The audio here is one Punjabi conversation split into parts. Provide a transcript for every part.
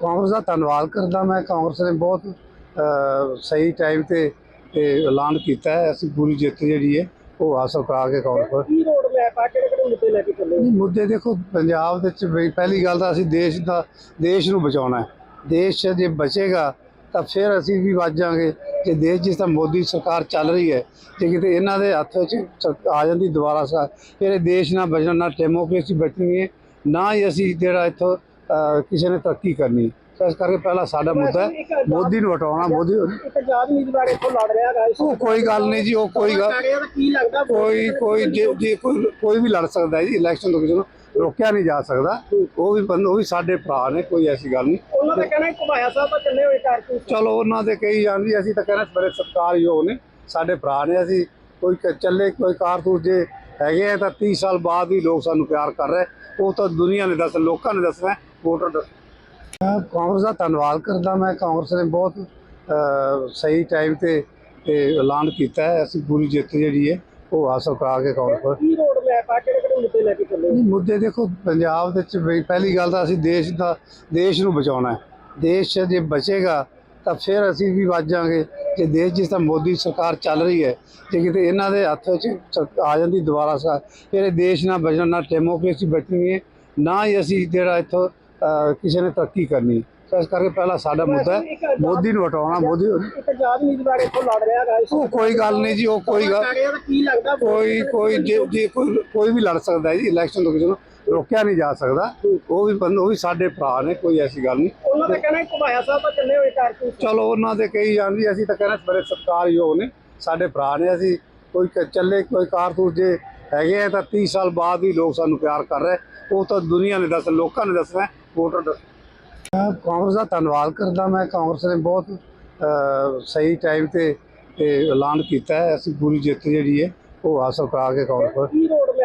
ਕਾਂਗਰਸ ਦਾ ਧੰਨਵਾਦ ਕਰਦਾ ਮੈਂ। ਕਾਂਗਰਸ ਨੇ ਬਹੁਤ ਸਹੀ ਟਾਈਮ ਤੇ ਐਲਾਨ ਕੀਤਾ ਹੈ। ਅਸੀਂ ਪੂਰੀ ਜਿੱਤ ਜਿਹੜੀ ਹੈ ਉਹ ਹਾਸਲ ਕਰਾ ਕੇ ਕਾਂਗਰਸ ਪਰ ਕੀ ਰੋਡ ਮੈਪ ਆ? ਕਿਹੜੇ ਕਿਹੜੇ ਮੁੱਦੇ ਲੈ ਕੇ ਚੱਲੇ ਮੁੱਦੇ ਦੇਖੋ ਪੰਜਾਬ ਦੇ ਵਿੱਚ ਪਹਿਲੀ ਗੱਲ ਤਾਂ ਅਸੀਂ ਦੇਸ਼ ਦਾ ਦੇਸ਼ ਨੂੰ ਬਚਾਉਣਾ ਹੈ। ਦੇਸ਼ ਜੇ ਬਚੇਗਾ ਤਾਂ ਫਿਰ ਅਸੀਂ ਵੀ ਬਚ ਜਾਾਂਗੇ ਜੇ ਦੇਸ਼ ਜਿਸ ਤਰ੍ਹਾਂ ਮੋਦੀ ਸਰਕਾਰ ਚੱਲ ਰਹੀ ਹੈ ਜੇ ਕਿਤੇ ਇਹਨਾਂ ਦੇ ਹੱਥ ਵਿੱਚ ਆ ਜਾਂਦੀ ਦੁਬਾਰਾ ਸਾ ਫਿਰ ਇਹ ਦੇਸ਼ ਨਾ ਬਚਣਾ ਨਾ ਡੈਮੋਕ੍ਰੇਸੀ ਬਚਣੀ ਹੈ ਨਾ ਹੀ ਅਸੀਂ ਜਿਹੜਾ ਇੱਥੋਂ ਕਿਸੇ ਨੇ ਤਰੱਕੀ ਕਰਨੀ। ਤਾਂ ਇਸ ਕਰਕੇ ਪਹਿਲਾ ਸਾਡਾ ਮੁੱਦਾ ਹੈ। ਮੋਦੀ ਨੂੰ ਹਟਾਉਣਾ ਮੋਦੀ ਇੱਕ ਆਜ਼ਾਦ ਉਮੀਦਵਾਰ ਇੱਥੋਂ ਲੜ ਰਿਹਾ ਹੈਗਾ ਇਸ ਉਹ ਕੋਈ ਗੱਲ ਨਹੀਂ ਜੀ ਉਹ ਕੋਈ ਗੱਲ ਕੀ ਲੱਗਦਾ ਕੋਈ ਕੋਈ ਜੇ ਕੋਈ ਕੋਈ ਵੀ ਲੜ ਸਕਦਾ ਹੈ ਜੀ ਇਲੈਕਸ਼ਨ ਤੋਂ ਕਿਸੇ ਨੂੰ ਰੋਕਿਆ ਨਹੀਂ ਜਾ ਸਕਦਾ। ਉਹ ਵੀ ਉਹ ਵੀ ਸਾਡੇ ਭਰਾ ਨੇ ਕੋਈ ਐਸੀ ਗੱਲ ਨਹੀਂ। ਉਹਨਾਂ ਦਾ ਕਹਿਣਾ ਘੁਮਾਇਆ ਸਾਹਿਬ ਤਾਂ ਚੱਲੇ ਹੋਏ ਕਾਰਤੂਸ ਚਲੋ ਉਹਨਾਂ ਦੇ ਕਹੀ ਜਾਂਦੀ ਅਸੀਂ ਤਾਂ ਕਹਿੰਦੇ ਬੜੇ ਸਤਿਕਾਰਯੋਗ ਨੇ ਸਾਡੇ ਭਰਾ ਨੇ ਅਸੀਂ ਕੋਈ ਚੱਲੇ ਕੋਈ ਕਾਰਤੂਸ ਜੇ ਹੈਗੇ ਆ ਤਾਂ 30 ਸਾਲ ਬਾਅਦ ਵੀ ਲੋਕ ਸਾਨੂੰ ਪਿਆਰ ਕਰ ਰਹੇ। ਉਹ ਤਾਂ ਦੁਨੀਆ ਨੇ ਦੱਸ ਲੋਕਾਂ ਨੇ ਦੱਸਣਾ ਵੋਟਰ ਦੱਸ ਮੈਂ ਕਾਂਗਰਸ ਦਾ ਧੰਨਵਾਦ ਕਰਦਾ ਮੈਂ ਕਾਂਗਰਸ ਨੇ ਬਹੁਤ ਸਹੀ ਟਾਈਮ ਤੇ ਐਲਾਨ ਕੀਤਾ ਹੈ। ਅਸੀਂ ਪੂਰੀ ਜਿੱਤ ਜਿਹੜੀ ਹੈ ਉਹ ਹਾਸਲ ਕਰਾ ਕੇ ਕਾਂਗਰਸ ਪਰ ਕੀ ਰੋਡ ਮੈਪ ਆ? ਕਿਹੜੇ ਕਿਹੜੇ ਮੁੱਦੇ ਲੈ ਕੇ ਚੱਲੇ ਮੁੱਦੇ ਦੇਖੋ ਪੰਜਾਬ ਦੇ ਵਿੱਚ ਪਹਿਲੀ ਗੱਲ ਤਾਂ ਅਸੀਂ ਦੇਸ਼ ਦਾ ਦੇਸ਼ ਨੂੰ ਬਚਾਉਣਾ ਹੈ। ਦੇਸ਼ ਜੇ ਬਚੇਗਾ ਤਾਂ ਫਿਰ ਅਸੀਂ ਵੀ ਬਚ ਜਾਾਂਗੇ ਜੇ ਦੇਸ਼ ਜਿਸ ਤਰ੍ਹਾਂ ਮੋਦੀ ਸਰਕਾਰ ਚੱਲ ਰਹੀ ਹੈ ਜੇ ਕਿਤੇ ਇਹਨਾਂ ਦੇ ਹੱਥ ਵਿੱਚ ਆ ਜਾਂਦੀ ਦੁਬਾਰਾ ਸਾ ਫਿਰ ਦੇਸ਼ ਨਾ ਬਚਣਾ ਨਾ ਡੈਮੋਕ੍ਰੇਸੀ ਬਚਣੀ ਹੈ ਨਾ ਹੀ ਅਸੀਂ ਜਿਹੜਾ ਇੱਥੋਂ ਕਿਸੇ ਨੇ ਤਰੱਕੀ ਕਰਨੀ ਤਾਂ ਇਸ ਕਰਕੇ ਪਹਿਲਾ ਸਾਡਾ ਮੁੱਦਾ ਹੈ ਮੋਦੀ ਨੂੰ ਹਟਾਉਣਾ ਮੋਦੀ ਆਜ਼ਾਦ ਉਮੀਦਵਾਰ ਇੱਥੋਂ ਲੜ ਰਿਹਾ ਇਸ ਉਹ ਕੋਈ ਗੱਲ ਨਹੀਂ ਜੀ ਉਹ ਕੋਈ ਗੱਲ ਕੀ ਲੱਗਦਾ? ਕੋਈ ਕੋਈ ਜੇ ਕੋਈ ਵੀ ਲੜ ਸਕਦਾ ਹੈ ਜੀ ਇਲੈਕਸ਼ਨ ਤੋਂ ਕਿਸੇ ਨੂੰ। ਰੋਕਿਆ ਨਹੀਂ ਜਾ ਸਕਦਾ। ਉਹ ਵੀ ਬੰਦ ਉਹ ਵੀ ਸਾਡੇ ਭਰਾ ਨੇ ਕੋਈ ਐਸੀ ਗੱਲ ਨਹੀਂ। ਉਹਨਾਂ ਦਾ ਕਹਿਣਾ ਘੁਮਾਇਆ ਸਾਹਿਬ ਤਾਂ ਚੱਲੇ ਹੋਏ ਕਾਰਤੂਸ ਚਲੋ ਉਹਨਾਂ ਦੇ ਕਹੀ ਜਾਂਦੀ ਅਸੀਂ ਤਾਂ ਕਹਿੰਦੇ ਬੜੇ ਸਤਿਕਾਰਯੋਗ ਨੇ। ਸਾਡੇ ਭਰਾ ਨੇ ਅਸੀਂ ਕੋਈ ਚੱਲੇ ਕੋਈ ਕਾਰਤੂਸ ਜੇ ਹੈਗੇ ਆ ਤਾਂ 30 ਸਾਲ ਬਾਅਦ ਵੀ ਲੋਕ ਸਾਨੂੰ ਪਿਆਰ ਕਰ ਰਹੇ। ਉਹ ਤਾਂ ਦੁਨੀਆ ਨੇ ਦੱਸ ਲੋਕਾਂ ਨੇ ਦੱਸਣਾ ਵੋਟਰ ਦੱਸ ਕਾਂਗਰਸ ਦਾ ਧੰਨਵਾਦ ਕਰਦਾ ਮੈਂ ਕਾਂਗਰਸ ਨੇ ਬਹੁਤ ਸਹੀ ਟਾਈਮ ਤੇ ਐਲਾਨ ਕੀਤਾ ਹੈ। ਅਸੀਂ ਪੂਰੀ ਜਿੱਤ ਜਿਹੜੀ ਹੈ ਉਹ ਹਾਸਲ ਕਰਾ ਕੇ ਕਾਂਗਰਸ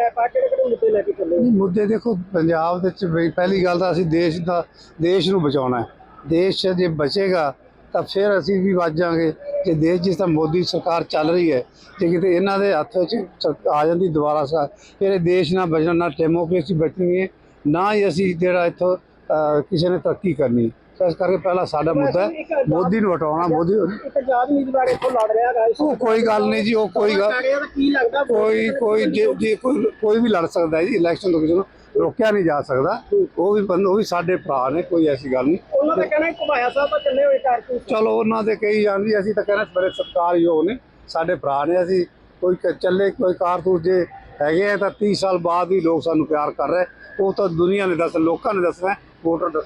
ਪਰ ਕੀ ਕਿਹੜੇ ਕਿਹੜੇ ਮੁੱਦੇ ਲੈ ਕੇ ਚੱਲੇ? ਨਹੀਂ, ਮੁੱਦੇ ਦੇਖੋ ਪੰਜਾਬ ਦੇ ਵਿੱਚ ਵੀ ਪਹਿਲੀ ਗੱਲ ਤਾਂ ਅਸੀਂ ਦੇਸ਼ ਦਾ ਦੇਸ਼ ਨੂੰ ਬਚਾਉਣਾ ਹੈ। ਦੇਸ਼ ਜੇ ਬਚੇਗਾ ਤਾਂ ਫਿਰ ਅਸੀਂ ਵੀ ਬਚ ਜਾਾਂਗੇ ਜੇ ਦੇਸ਼ ਜਿਸ ਤਰ੍ਹਾਂ ਮੋਦੀ ਸਰਕਾਰ ਚੱਲ ਰਹੀ ਹੈ ਜੇ ਕਿਤੇ ਇਹਨਾਂ ਦੇ ਹੱਥ ਵਿੱਚ ਸ- ਆ ਜਾਂਦੀ ਦੁਬਾਰਾ ਸਾ ਫਿਰ ਇਹ ਦੇਸ਼ ਨਾ ਬਚਣਾ ਨਾ ਡੈਮੋਕ੍ਰੇਸੀ ਬਚਣੀ ਹੈ ਨਾ ਹੀ ਅਸੀਂ ਜਿਹੜਾ ਇੱਥੋਂ ਅ, ਕਿਸੇ ਨੇ ਤਰੱਕੀ ਕਰਨੀ ਤਾਂ ਇਸ ਕਰਕੇ ਪਹਿਲਾ ਸਾਡਾ ਮੁੱਦਾ ਹੈ। ਮੋਦੀ ਨੂੰ ਹਟਾਉਣਾ ਮੋਦੀ ਇੱਕ ਆਜ਼ਾਦ ਉਮੀਦਵਾਰ ਇੱਥੋਂ ਲੜ ਰਿਹਾ ਹੈਗਾ ਇਸ ਉਹ ਕੋਈ ਗੱਲ ਨਹੀਂ ਜੀ ਉਹ ਕੋਈ ਗੱਲ ਕੀ ਲੱਗਦਾ? ਕੋਈ ਕੋਈ ਜੇ ਜੇ ਕੋਈ ਕੋਈ ਵੀ ਲੜ ਸਕਦਾ ਹੈ ਜੀ ਇਲੈਕਸ਼ਨ ਤੋਂ ਕਿਸੇ ਨੂੰ ਰੋਕਿਆ ਨਹੀਂ ਜਾ ਸਕਦਾ ਉਹ ਵੀ ਬੰਦ ਉਹ ਵੀ ਸਾਡੇ ਭਰਾ ਨੇ ਕੋਈ ਐਸੀ ਗੱਲ ਨਹੀਂ। ਉਹਨਾਂ ਦਾ ਕਹਿਣਾ ਘੁਮਾਇਆ ਸਾਹਿਬ ਤਾਂ ਚੱਲੇ ਹੋਏ ਕਾਰਤੂਸ ਚਲੋ ਉਹਨਾਂ ਦੇ ਕਹੀ ਜਾਂਦੀ ਅਸੀਂ ਤਾਂ ਕਹਿੰਦੇ ਬੜੇ ਸਤਿਕਾਰਯੋਗ ਨੇ ਸਾਡੇ ਭਰਾ ਨੇ ਅਸੀਂ ਕੋਈ ਕ- ਚੱਲੇ ਕੋਈ ਕਾਰਤੂਸ ਜੇ ਹੈਗੇ ਆ ਤਾਂ 30 ਸਾਲ ਬਾਅਦ ਵੀ ਲੋਕ ਸਾਨੂੰ ਪਿਆਰ ਕਰ ਰਹੇ। ਉਹ ਤਾਂ ਦੁਨੀਆ ਨੇ ਦੱਸ ਲੋਕਾਂ ਨੇ ਦੱਸਣਾ ਵੋਟਰ ਦੱਸ